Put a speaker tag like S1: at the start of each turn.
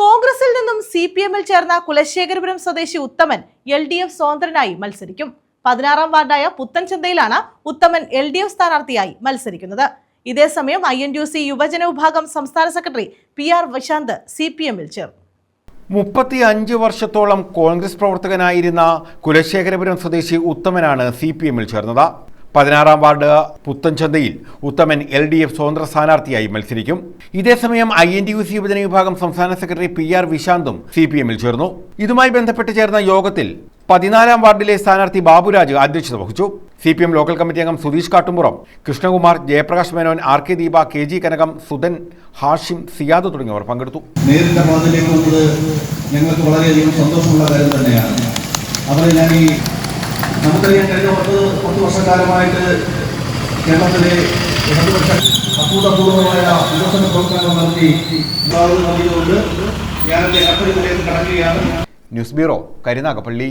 S1: കോൺഗ്രസിൽ നിന്നും C P എമ്മിൽ ചേർന്ന കുലശേഖരപുരം സ്വദേശി ഉത്തമൻ എൽ ഡി എഫ് സ്വതന്ത്രനായി മത്സരിക്കും. പതിനാറാം വാർഡായ പുത്തൻചന്തയിലാണ് ഉത്തമൻ എൽ ഡി എഫ് സ്ഥാനാർത്ഥിയായി മത്സരിക്കുന്നത്. ഇതേസമയം ഐ എൻ യു സി യുവജന വിഭാഗം സംസ്ഥാന secretary P R Vasanth C P എമ്മിൽ ചേർന്നു.
S2: മുപ്പത്തി അഞ്ച് വർഷത്തോളം കോൺഗ്രസ് പ്രവർത്തകനായിരുന്ന കുലശേഖരപുരം സ്വദേശി ഉത്തമനാണ് സി പി എമ്മിൽ ചേർന്നത്. പതിനാറാം വാർഡ് പുത്തൻചന്തയിൽ ഉത്തമൻ എൽ ഡി എഫ് സ്വതന്ത്ര സ്ഥാനാർത്ഥിയായി മത്സരിക്കും. ഇതേസമയം I N T U C യുവജന വിഭാഗം സംസ്ഥാന സെക്രട്ടറി പി ആർ വിശാന്തും സി പി എമ്മിൽ ചേർന്നു. ഇതുമായി ബന്ധപ്പെട്ട് ചേർന്ന യോഗത്തിൽ പതിനാലാം വാർഡിലെ സ്ഥാനാർത്ഥി ബാബുരാജ് അധ്യക്ഷത വഹിച്ചു. C P M local committee അംഗം Sudheesh Kattumpuram Krishnakumar Jayaprakash Menon R K Deepa K G Kanakam Sudhan Hashim Siyad തുടങ്ങിയവർ പങ്കെടുത്തു.
S3: നേരിന്റെ പാതയിലേക്ക് ഞങ്ങൾക്ക് വളരെയധികം സന്തോഷമുള്ള കാര്യം തന്നെയാണ്. അവരെ ഞാൻ ഈ നമുക്കറിയാം കഴിഞ്ഞ പത്ത് പത്ത് വർഷക്കാലമായിട്ട് കേരളത്തിലെ ഇടതുപക്ഷ അഭൂതപൂർവമായ വികസന പ്രവർത്തനങ്ങൾ നടത്തി ഉണ്ടാകുന്ന നൽകിയതുകൊണ്ട് എന്റെ കർത്തവ്യത്തിലേക്ക് കടക്കുകയാണ്.
S2: News bureau Karunagappally.